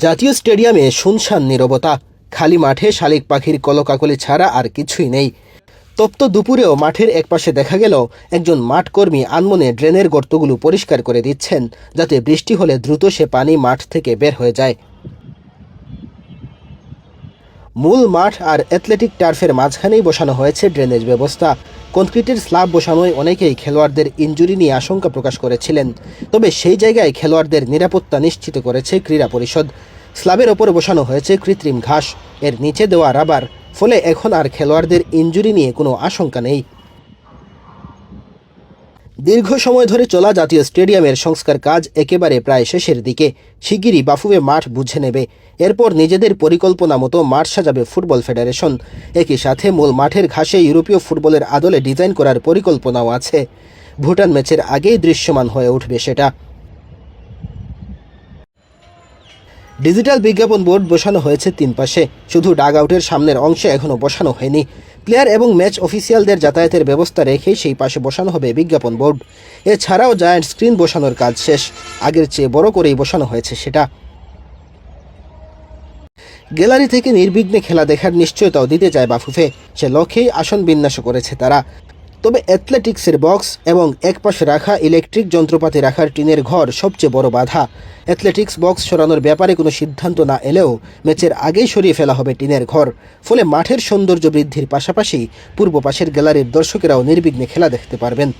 জাতীয় স্টেডিয়ামে শুনশান নীরবতা। খালি মাঠে শালিক পাখির কলকাকলি ছাড়া আর কিছুই নেই। তপ্ত দুপুরেও মাঠের একপাশে দেখা গেল একজন মাঠকর্মী আনমনে ড্রেনের গর্তগুলো পরিষ্কার করে দিচ্ছেন, যাতে বৃষ্টি হলে দ্রুত সে পানি মাঠ থেকে বের হয়ে যায়। মূল মাঠ আর অ্যাথলেটিক টার্ফের মাঝখানেই বসানো হয়েছে ড্রেনেজ ব্যবস্থা। কনক্রিটের স্ল্যাব বসানোয় অনেকেই খেলোয়াড়দের ইনজুরি নিয়ে আশঙ্কা প্রকাশ করেছিলেন। তবে সেই জায়গায় খেলোয়াড়দের নিরাপত্তা নিশ্চিত করেছে ক্রীড়া পরিষদ। স্ল্যাবের ওপর বসানো হয়েছে কৃত্রিম ঘাস। এর নিচে দেওয়া রাবার। ফলে এখন আর খেলোয়াড়দের ইনজুরি নিয়ে কোনো আশঙ্কা নেই। দীর্ঘ সময় ধরে চলা জাতীয় স্টেডিয়ামের সংস্কার কাজ একেবারে প্রায় শেষের দিকে। শিগগিরই বাফুবে মাঠ বুঝে নেবে। এরপর নিজেদের পরিকল্পনা মতো মাঠ সাজাবে ফুটবল ফেডারেশন। একই সাথে মূল মাঠের ঘাসে ইউরোপীয় ফুটবলের আদলে ডিজাইন করার পরিকল্পনাও আছে। ভুটান ম্যাচের আগেই দৃশ্যমান হয়ে উঠবে সেটা। ডিজিটাল বিজ্ঞাপন বোর্ড বসানো হয়েছে তিন পাশে। শুধু ডাগ আউটের সামনের অংশে এখনও বসানো হয়নি। প্লেয়ার এবং ম্যাচ অফিসিয়ালদের যাতায়াতের ব্যবস্থা রেখেই সেই পাশে বসানো হবে বিজ্ঞাপন বোর্ড। এছাড়াও জায়ান্ট স্ক্রিন বসানোর কাজ শেষ। আগের চেয়ে বড় করেই বসানো হয়েছে সেটা। গ্যালারি থেকে নির্বিঘ্নে খেলা দেখার নিশ্চয়তাও দিতে চায় বাফুফে। সে লক্ষ্যেই আসন বিন্যাস করেছে তারা। তবে অ্যাথলেটিক্সের বক্স এবং একপাশে রাখা ইলেকট্রিক যন্ত্রপাতি রাখার টিনের ঘর সবচেয়ে বড় বাধা। অ্যাথলেটিক্স বক্স সরানোর ব্যাপারে কোনো সিদ্ধান্ত না এলেও ম্যাচের আগেই সরিয়ে ফেলা হবে টিনের ঘর। ফলে মাঠের সৌন্দর্য বৃদ্ধির পাশাপাশি পূর্ব পাশের গ্যালারির দর্শকেরাও নির্বিঘ্নে খেলা দেখতে পারবেন।